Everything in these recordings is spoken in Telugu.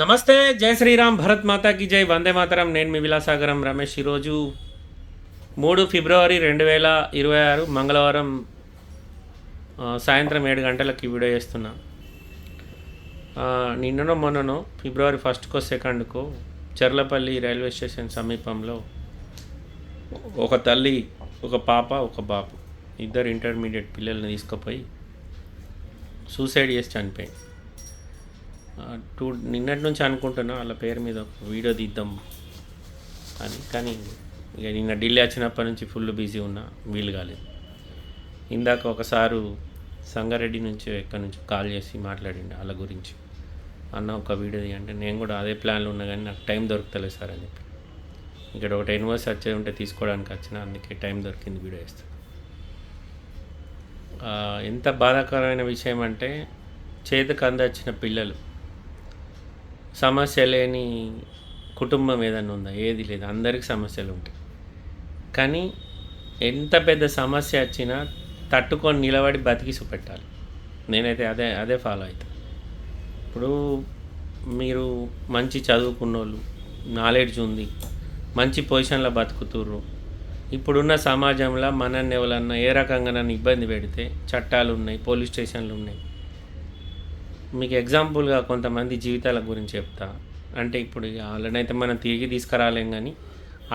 నమస్తే జై శ్రీరామ్ భరత్ మాతాకి జై వందే మాతరం. నేను మీ విలాసాగరం రమేష్ ఈరోజు మూడు ఫిబ్రవరి రెండు వేల ఇరవై ఆరు మంగళవారం సాయంత్రం ఏడు గంటలకి వీడియో చేస్తున్నా. నిన్ననో మొన్ననో ఫిబ్రవరి ఫస్ట్కో సెకండ్కో చెర్లపల్లి రైల్వే స్టేషన్ సమీపంలో ఒక తల్లి ఒక పాప ఒక బాబు ఇద్దరు ఇంటర్మీడియట్ పిల్లల్ని తీసుకుపోయి సూసైడ్ చేసి చనిపోయింది. టూ నిన్నటి నుంచి అనుకుంటున్నా వాళ్ళ పేరు మీద వీడియో తీద్దాం అని. కానీ ఇక నిన్న ఢిల్లీ వచ్చినప్పటి నుంచి ఫుల్ బిజీ ఉన్నా వీలు కాలేదు. ఇందాక ఒకసారి సంగారెడ్డి నుంచి ఎక్కడి నుంచి కాల్ చేసి మాట్లాడిండు వాళ్ళ గురించి. అన్న ఒక వీడియో తీయంటే నేను కూడా అదే ప్లాన్లో ఉన్నా కానీ నాకు టైం దొరుకుతలేదు సార్ అని చెప్పి. ఇక్కడ ఒకటి యూనివర్స్ వచ్చేది ఉంటే తీసుకోవడానికి వచ్చిన అందుకే టైం దొరికింది వీడియో వేస్తాను ఎంత బాధాకరమైన విషయం అంటే చేతికి అందచ్చిన పిల్లలు సమస్య లేని కుటుంబం ఏదైనా ఉందా? ఏది లేదు. అందరికి సమస్యలు ఉంటాయి. కానీ ఎంత పెద్ద సమస్య వచ్చినా తట్టుకొని నిలబడి బతికి చూపెట్టాలి. నేనైతే అదే అదే ఫాలో అవుతాను ఇప్పుడు మీరు మంచి చదువుకున్న వాళ్ళు నాలెడ్జ్ ఉంది మంచి పొజిషన్లో బతుకుతుర్రు. ఇప్పుడున్న సమాజంలో మనల్ని ఎవరన్నా ఏ రకంగా నన్ను ఇబ్బంది పెడితే చట్టాలు ఉన్నాయి పోలీస్ స్టేషన్లు ఉన్నాయి మీకు ఎగ్జాంపుల్గా కొంతమంది జీవితాల గురించి చెప్తా. అంటే ఇప్పుడు ఇక వాళ్ళనైతే మనం తిరిగి తీసుకురాలేం కానీ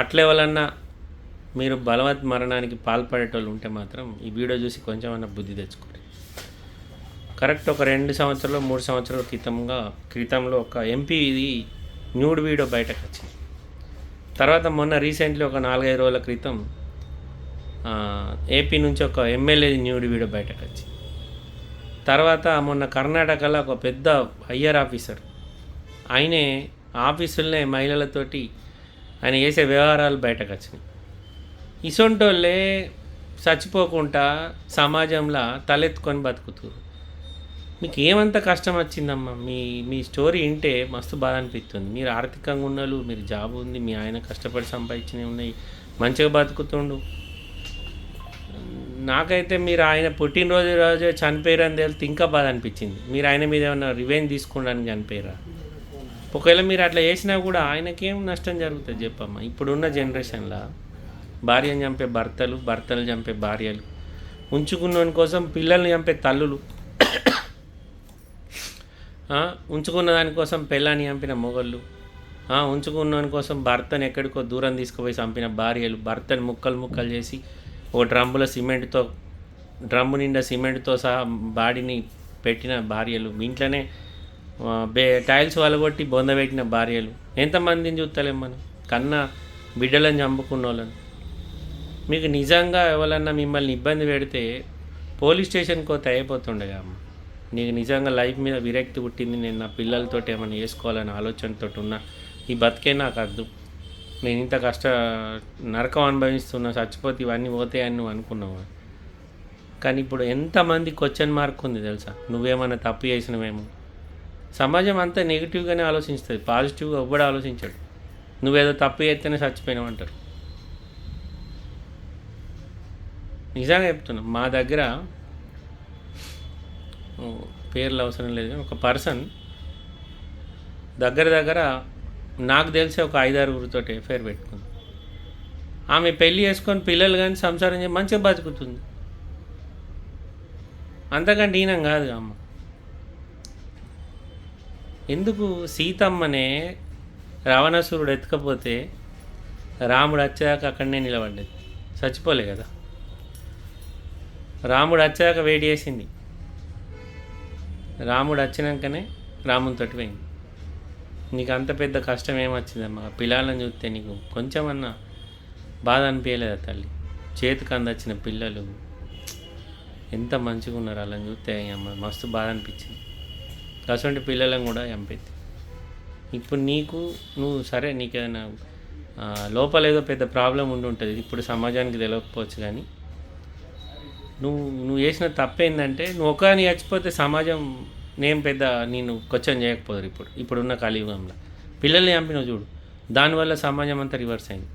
అట్లే వాళ్ళన్నా మీరు బలవత్ మరణానికి పాల్పడేటోళ్ళు ఉంటే మాత్రం ఈ వీడియో చూసి కొంచెం అన్న బుద్ధి తెచ్చుకోండి. కరెక్ట్ ఒక రెండు సంవత్సరాలు మూడు సంవత్సరాల క్రితంగా క్రితంలో ఒక ఎంపీ ఇది న్యూడ్ వీడియో బయటకు వచ్చింది. తర్వాత మొన్న రీసెంట్లీ ఒక నాలుగైదు రోజుల క్రితం ఏపీ నుంచి ఒక ఎమ్మెల్యేది న్యూడ్ వీడియో బయటకు వచ్చింది. తర్వాత మొన్న కర్ణాటకలో ఒక పెద్ద హయ్యర్ ఆఫీసర్. ఆయనే ఆఫీసులనే మహిళలతోటి ఆయన చేసే వ్యవహారాలు బయటకు వచ్చినాయి ఇసొంటోళ్ళే చచ్చిపోకుండా సమాజంలో తలెత్తుకొని బతుకుతారు మీకు ఏమంత కష్టం వచ్చిందమ్మా మీ మీ స్టోరీ వింటే మస్తు బాధ అనిపిస్తుంది మీరు ఆర్థికంగా ఉన్నలు మీరు జాబ్ ఉంది మీ ఆయన కష్టపడి సంపాదించినవి ఉన్నాయి మంచిగా బతుకుతుండు. నాకైతే మీరు ఆయన పుట్టినరోజు రోజే చనిపోయారని తెలిస్తే ఇంకా బాధ అనిపించింది. మీరు ఆయన మీద ఏమైనా రివెంజ్ తీసుకోవడానికి చనిపోయారా? ఒకవేళ మీరు అట్లా చేసినా కూడా ఆయనకేం నష్టం జరుగుతుంది చెప్పమ్మా. ఇప్పుడున్న జనరేషన్లో భార్యను చంపే భర్తలు భర్తలు చంపే భార్యలు ఉంచుకున్నోని కోసం పిల్లల్ని చంపే తల్లులు ఉంచుకున్న దానికోసం పిల్లని చంపిన మొగళ్ళు ఉంచుకున్నవాని ఉంచుకున్నోని కోసం భర్తను ఎక్కడికో దూరం తీసుకుపోయి చంపిన భార్యలు భర్తను ముక్కలు ముక్కలు చేసి ఒక డ్రమ్ముల సిమెంట్తో డ్రమ్ము నిండా సిమెంట్తో సహా బాడీని పెట్టిన భార్యలు. ఇంట్లోనే బే టైల్స్ వలగొట్టి బొందబెట్టిన భార్యలు. ఎంతమందిని చూస్తలేం మనం? కన్నా బిడ్డలను చంపుకున్న వాళ్ళని మీకు నిజంగా ఎవరన్నా మిమ్మల్ని ఇబ్బంది పెడితే పోలీస్ స్టేషన్కి పోతే అయిపోతుండగా అమ్మ. నీకు నిజంగా లైఫ్ మీద విరక్తి పుట్టింది నేను నా పిల్లలతో ఏమైనా చేసుకోవాలని ఆలోచనతో ఉన్నా. ఈ బతికే నాకు అర్థం నేను ఇంత కష్ట నరకం అనుభవిస్తున్నా చచ్చిపోతే ఇవన్నీ పోతాయని నువ్వు అనుకున్నావు? కానీ ఇప్పుడు ఎంతమంది క్వశ్చన్ మార్క్ ఉంది తెలుసా? నువ్వేమైనా తప్పు చేసినవేమో. సమాజం అంతా నెగిటివ్గానే ఆలోచిస్తుంది పాజిటివ్గా ఎవ్వడు ఆలోచించాడు. నువ్వేదో తప్పు చేస్తేనే చచ్చిపోయినావు అంటారు. నిజంగా చెప్తున్నా మా దగ్గర పేర్లు అవసరం లేదు ఒక పర్సన్ దగ్గర దగ్గర నాకు తెలిసి ఒక ఐదారుగురితో ఎఫ్ఐఆర్ పెట్టుకుంది. ఆమె పెళ్ళి చేసుకొని పిల్లలు కానీ సంసారం చేసి మంచిగా బతుకుతుంది. అంతకంటే ఈనం కాదు అమ్మ. ఎందుకు సీతమ్మనే రావణాసురుడు ఎత్తుకపోతే రాముడు వచ్చాక అక్కడనే నిలబడ్డది? చచ్చిపోలే కదా. రాముడు వచ్చాక వేడి చేసింది. రాముడు వచ్చినాకనే తోటి పోయింది. నీకు అంత పెద్ద కష్టం ఏమొచ్చిందమ్మా ఆ పిల్లలను చూస్తే నీకు కొంచెమన్నా బాధ అనిపించలేదా తల్లి? చేతికి అందచ్చిన పిల్లలు. ఎంత మంచిగా ఉన్నారు వాళ్ళని చూస్తే అమ్మ. మస్తు బాధ అనిపించింది. అటువంటి పిల్లలను కూడా చంపేది. ఇప్పుడు నీకు నువ్వు సరే నీకు ఏదైనా లోపల ఏదో పెద్ద ప్రాబ్లం ఉండి ఉంటుంది. ఇప్పుడు సమాజానికి తెలియకపోవచ్చు కానీ. నువ్వు నువ్వు చేసిన తప్పేందంటే నువ్వు ఒకని చచ్చిపోతే సమాజం నేను పెద్ద నేను క్వశ్చన్ చేయకపోదు ఇప్పుడు. ఇప్పుడున్న కలియుగంలో పిల్లల్ని చంపినావు చూడు. దానివల్ల సమాజం అంతా రివర్స్ అయింది.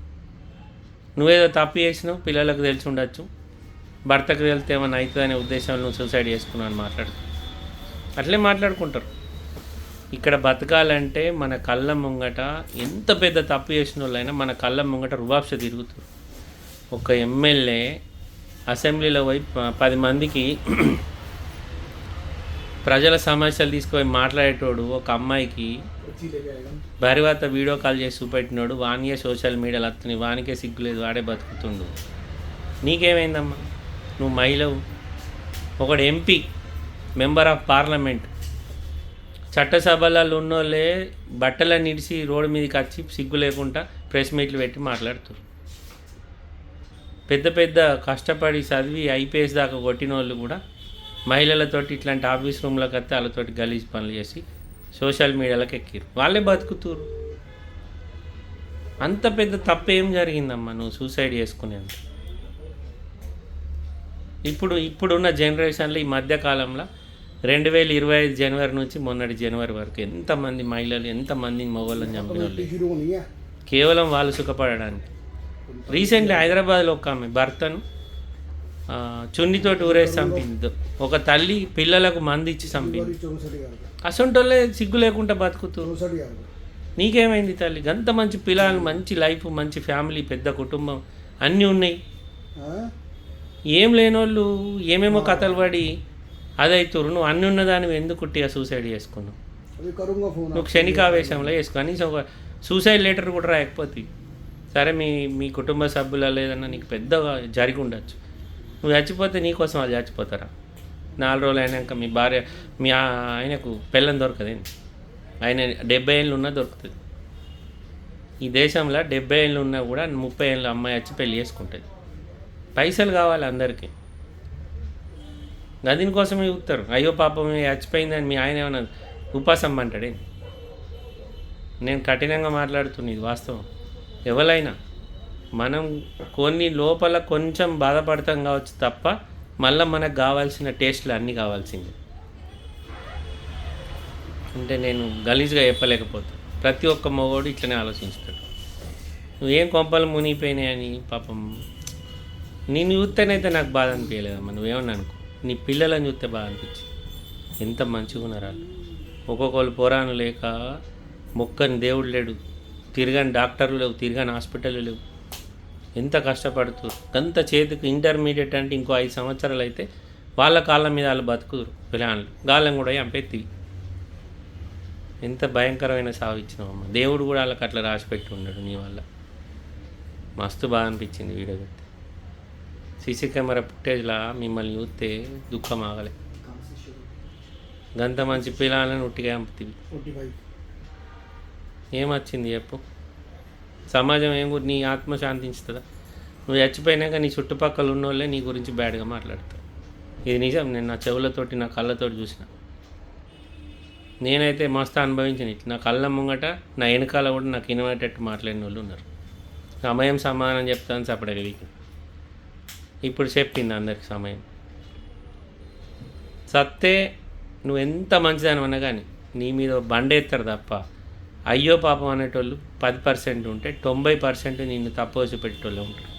నువ్వేదో తప్పు చేసినావు పిల్లలకు తెలిసి ఉండొచ్చు. భర్తకు వెళ్తే ఏమైనా అవుతుందనే ఉద్దేశంలో నువ్వు సూసైడ్ చేసుకున్నావు అని మాట్లాడు అట్లే మాట్లాడుకుంటారు. ఇక్కడ బతకాలంటే మన కళ్ళ ముంగట ఎంత పెద్ద తప్పు చేసిన వాళ్ళైనా మన కళ్ళ ముంగట రుబాబ్ష తిరుగుతారు ఒక ఎమ్మెల్యే అసెంబ్లీలో పోయి పది మందికి ప్రజల సమస్యలు తీసుకుపోయి మాట్లాడేటోడు ఒక అమ్మాయికి భార్యవార్త వీడియో కాల్ చేసి చూపెట్టినోడు వానికే సోషల్ మీడియాలో వస్తున్నాయి వానికే సిగ్గులేదు వాడే బతుకుతుండు. నీకేమైందమ్మా? నువ్వు మహిళవు. ఒకడు ఎంపీ మెంబర్ ఆఫ్ పార్లమెంట్. చట్టసభలలో ఉన్నోళ్ళే బట్టలన్నీ నిడిచి రోడ్డు మీదకి వచ్చి సిగ్గు లేకుండా ప్రెస్ మీట్లు పెట్టి మాట్లాడుతారు. పెద్ద పెద్ద కష్టపడి చదివి ఐపీఎస్ దాకా కొట్టిన వాళ్ళు కూడా మహిళలతోటి ఇట్లాంటి ఆఫీస్ రూమ్లకు వస్తే వాళ్ళతోటి గలీజ్ పనులు చేసి సోషల్ మీడియాలకు ఎక్కిరు. వాళ్ళే బతుకుతురు అంత పెద్ద తప్పు ఏం జరిగిందమ్మా నువ్వు సూసైడ్ చేసుకునేంత? ఇప్పుడు ఇప్పుడున్న జనరేషన్లో ఈ మధ్యకాలంలో రెండు వేల ఇరవై ఐదు జనవరి నుంచి మొన్నటి జనవరి వరకు ఎంతమంది మహిళలు ఎంతమంది మగవాళ్ళని చంపిన కేవలం వాళ్ళు సుఖపడడానికి. రీసెంట్లీ హైదరాబాద్లో ఒక ఆమె భర్తను చున్నితో ఊరేసి చంపింది. ఒక తల్లి పిల్లలకు మంది ఇచ్చి చంపింది. అసొంటోళ్ళే సిగ్గు లేకుండా బతుకుతూ. నీకేమైంది తల్లి? గంత మంచి పిల్లలు మంచి లైఫ్ మంచి ఫ్యామిలీ పెద్ద కుటుంబం అన్నీ ఉన్నాయి. ఏం లేనోళ్ళు ఏమేమో కథలు పడి అదైతురు నువ్వు అన్నీ ఉన్నదాన్ని ఎందుకు కుట్టిగా సూసైడ్ చేసుకున్నావు? నువ్వు క్షణికావేశంలో వేసుకో కనీసం ఒక సూసైడ్ లెటర్ కూడా రాయకపోతే సరే మీ మీ కుటుంబ సభ్యుల లేదన్నా నీకు పెద్దగా జరిగి ఉండొచ్చు. నువ్వు చచ్చిపోతే నీకోసం వాళ్ళు చచ్చిపోతారా? నాలుగు రోజులు అయినాక మీ భార్య మీ ఆయనకు పెళ్ళం దొరకదండి ఆయన డెబ్బై ఏళ్ళు ఉన్నా దొరుకుతుంది. ఈ దేశంలో డెబ్బై ఏళ్ళు ఉన్నా కూడా ముప్పై ఏళ్ళ అమ్మాయి వచ్చి పెళ్ళి చేసుకుంటుంది. పైసలు కావాలి అందరికీ. దీనికోసమే చూస్తారు. అయ్యో పాపం చచ్చిపోయిందని మీ ఆయన ఏమన్నా ఉపాసం అంటాడే నేను కఠినంగా మాట్లాడుతున్నా ఇది వాస్తవం. ఎవరైనా మనం కొన్ని లోపల కొంచెం బాధపడతాం కావచ్చు తప్ప మళ్ళీ మనకు కావాల్సిన టేస్ట్లు అన్నీ కావాల్సిందే. అంటే నేను గలీజ్గా చెప్పలేకపోతా. ప్రతి ఒక్క మగోడు ఇట్లనే ఆలోచిస్తాడు. నువ్వేం కొంపలు మునిగిపోయినాయని పాపం. నేను చూస్తేనైతే నాకు బాధ అనిపించలేదమ్మా నువ్వేమన్నా అనుకో. నీ పిల్లలని చూస్తే బాధ అనిపించింది. ఎంత మంచిగా ఉన్నారు ఒక్కొక్కరు పోరాను లేక మొక్కని దేవుడు లేడు తిరగని డాక్టర్లు లేవు తిరగని హాస్పిటల్ లేవు. ఎంత కష్టపడుతురు ఎంత చేతికి ఇంటర్మీడియట్ అంటే ఇంకో ఐదు సంవత్సరాలు అయితే వాళ్ళ కాళ్ళ మీద వాళ్ళు బతుకుదురు. పిల్లలు గాలం కూడా చంపెత్తివి ఎంత భయంకరమైన సాగు ఇచ్చినామమ్మ దేవుడు కూడా వాళ్ళకి అట్లా రాసిపెట్టి ఉన్నాడు నీ వల్ల. మస్తు బాగా అనిపించింది వీడియో పెడితే సీసీ కెమెరా ఫుటేజ్లా మిమ్మల్ని చూస్తే దుఃఖం ఆగలే. గంత మంచి పిల్లలని ఉట్టిగా చంపుతుంది ఏమొచ్చింది చెప్పు? సమాజం ఏం గురి నీ ఆత్మ శాంతించుతుందా? నువ్వు చచ్చిపోయినాక నీ చుట్టుపక్కల ఉన్న వాళ్ళే నీ గురించి బ్యాడ్గా మాట్లాడతారు. ఇది నిజం. నేను నా చెవులతోటి నా కళ్ళతోటి చూసిన. నేనైతే మస్తు అనుభవించిన ఇట్లా. నా కళ్ళ ముంగట నా వెనకాల కూడా నాకు వినబడేటట్టు మాట్లాడిన వాళ్ళు ఉన్నారు. సమయం సమానం చెప్తాను చెప్పడగ వీక్ ఇప్పుడు చెప్పింది అందరికి సమయం. సత్తే నువ్వు ఎంత మంచిదని అన్నా కానీ నీ మీద బండేస్తారు తప్ప అయ్యో పాపం అనేటోళ్ళు పది పర్సెంట్ ఉంటే తొంభై పర్సెంట్ నిన్ను తప్పవసి పెట్టేటోళ్ళు ఉంటారు.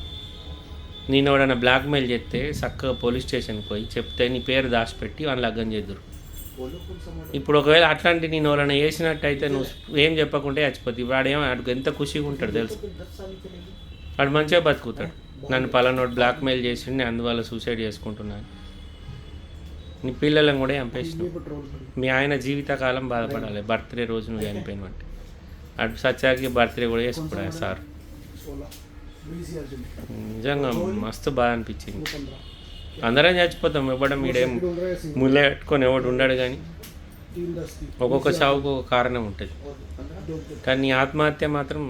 నేను ఎవడన్నా బ్లాక్మెయిల్ చేస్తే చక్కగా పోలీస్ స్టేషన్కి పోయి చెప్తే నీ పేరు దాచిపెట్టి వాళ్ళని లగ్గం చేద్దరు. ఇప్పుడు ఒకవేళ అట్లాంటి నేను ఎవరైనా వేసినట్టయితే నువ్వు ఏం చెప్పకుంటే చచ్చిపోతుంది ఇప్పుడు వాడేమో వాడికి ఎంత ఖుషిగా ఉంటాడు తెలుసు? వాడు మంచిగా బతుకుతాడు. నన్ను పలానోడు బ్లాక్మెయిల్ చేసి నేను అందువల్ల సూసైడ్ చేసుకుంటున్నాను. నీ పిల్లలను కూడా చంపేసిన మీ ఆయన జీవితకాలం బాధపడాలి. బర్త్డే రోజు నువ్వు చనిపోయినట్టు అటు సత్యాకి బర్త్డే కూడా చేసుకున్నాయి సార్. నిజంగా మస్తు బాగా అనిపించింది. అందరం చచ్చిపోతాం ఇవ్వడం మీడేం ముళ్ళే పెట్టుకొని ఎవడు ఉండడు కానీ ఒక్కొక్క చావుకు ఒక కారణం ఉంటుంది. కానీ ఆత్మహత్య మాత్రం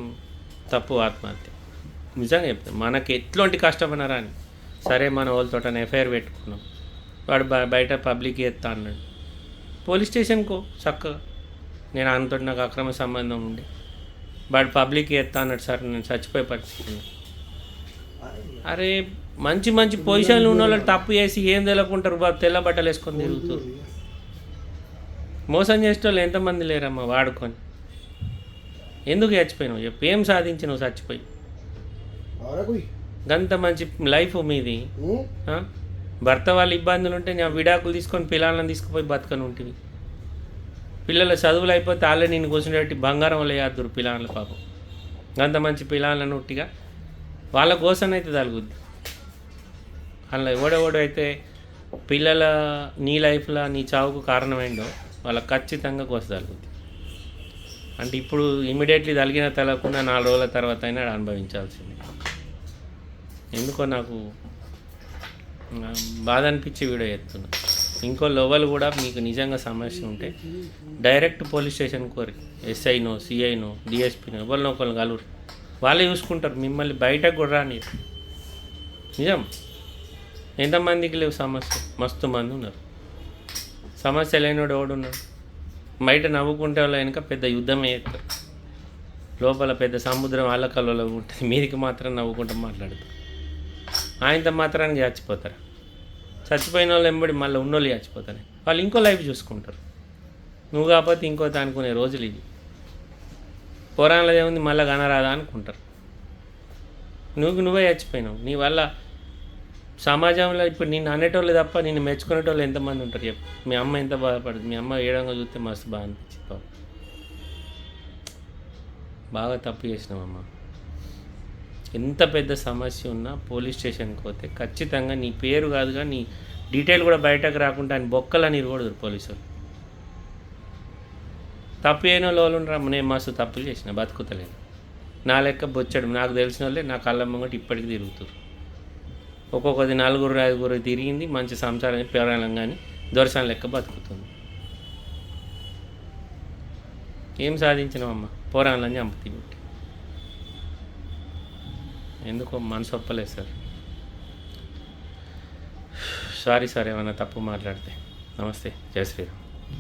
తప్పు ఆత్మహత్య. నిజంగా చెప్తాం మనకి ఎట్లాంటి కష్టమన్నారా అని. సరే మన వాళ్ళతో ఎఫ్ఐఆర్ పెట్టుకున్నాం. వాడు బయట పబ్లిక్ చేస్తా అన్నాడు. పోలీస్ స్టేషన్కు చక్కగా. నేను ఆయనతో నాకు అక్రమ సంబంధం ఉండే. వాడు పబ్లిక్ ఎత్తా అన్నాడు సార్ నేను చచ్చిపోయే పరిస్థితి అరే మంచి మంచి పొజిషన్లు ఉన్న వాళ్ళు తప్పు చేసి ఏం తెలకుంటారు బాబు? తెల్ల బట్టలు వేసుకొని తిరుగుతారు. మోసం చేసేటోళ్ళు ఎంతమంది లేరమ్మా వాడుకొని? ఎందుకు చచ్చిపోయినావు? చెప్పు. ఏం సాధించినావు చచ్చిపోయి? గంత మంచి లైఫ్ మీది. భర్త వాళ్ళ ఇబ్బందులు ఉంటే నేను విడాకులు తీసుకొని పిల్లలను తీసుకుపోయి బతకని ఉంటుంది పిల్లల చదువులు అయిపోతే ఆల్రెడీ నేను కూర్చునేటి బంగారం లేదు పిల్లల పాపం? అంత మంచి పిల్లలను ఉట్టిగా వాళ్ళ కోసం అయితే తలుగుద్ది. అందులో ఎవడెవడు అయితే పిల్లల నీ లైఫ్లో నీ చావుకు కారణమైందో వాళ్ళకి ఖచ్చితంగా కోస తలుగుద్ది. అంటే ఇప్పుడు ఇమీడియట్లీ తలిగిన తలకుండా నాలుగు రోజుల తర్వాత అయినా అనుభవించాల్సింది. ఎందుకో నాకు బాధ అనిపించి వీడియో చేస్తున్నా. ఇంకో లెవెల్ కూడా మీకు నిజంగా సమస్య ఉంటే డైరెక్ట్ పోలీస్ స్టేషన్ కోరి ఎస్ఐనో సిఐనో డిఎస్పీనో ఎవరినో ఒకరిని కలుగురు వాళ్ళే చూసుకుంటారు మిమ్మల్ని బయటకు కూడా రాని నిజం? ఎంతమందికి లేవు సమస్య? మస్తు మంది ఉన్నారు. సమస్య లేనివాడు ఎవడున్నాడు? బయట నవ్వుకుంటే వాళ్ళ వెనుక పెద్ద యుద్ధం చేస్తారు లోపల పెద్ద సముద్రం అల్లకల్లో ఉంటుంది మీదికి మాత్రం నవ్వుకుంటూ మాట్లాడతారు. ఆయనతో మాత్రానికి చచ్చిపోతారు? చచ్చిపోయిన వాళ్ళు ఎంబడి మళ్ళీ ఉన్నోళ్ళు చచ్చిపోతారు వాళ్ళు ఇంకో లైఫ్ చూసుకుంటారు. నువ్వు కాకపోతే ఇంకో అనుకునే రోజులు ఇవి. పురాణాలు ఏముంది? మళ్ళీ కనరాదా అనుకుంటారు. నువ్వు నువ్వే చచ్చిపోయినావు. నీ వల్ల సమాజంలో ఇప్పుడు నిన్ను అనేటోళ్ళు తప్ప నిన్ను మెచ్చుకునేటోళ్ళు ఎంతమంది ఉంటారు చెప్పు. మీ అమ్మ ఎంత బాధపడుతుంది? మీ అమ్మ ఏడంగా చూస్తే మస్తు బాగా అనిపించింది బాగా తప్పు చేసినావమ్మా. ఎంత పెద్ద సమస్య ఉన్నా పోలీస్ స్టేషన్కి పోతే ఖచ్చితంగా నీ పేరు కాదుగా నీ డీటెయిల్ కూడా బయటకు రాకుండా అని బొక్కలని ఇరగకూడదు పోలీసులు. తప్పు అయిన వాళ్ళు నేను మస్తు తప్పులు చేసిన బతుకుతలేను. నా లెక్క బొచ్చడు నాకు తెలిసిన వాళ్ళే నా కళ్ళ ముంగటి ఇప్పటికి తిరుగుతారు. ఒక్కొక్కది నలుగురు ఐదుగురు తిరిగింది మంచి సంసారం పేరాలం కానీ దొరసాల లెక్క బతుకుతుంది. ఏం సాధించినామమ్మా పోరాళ్ళని చంపుతీ పెట్టి ఎందుకో మనసు ఒప్పలేదు సార్. సారీ సార్ ఏమైనా తప్పు మాట్లాడితే. నమస్తే జయ శ్రీరామ్.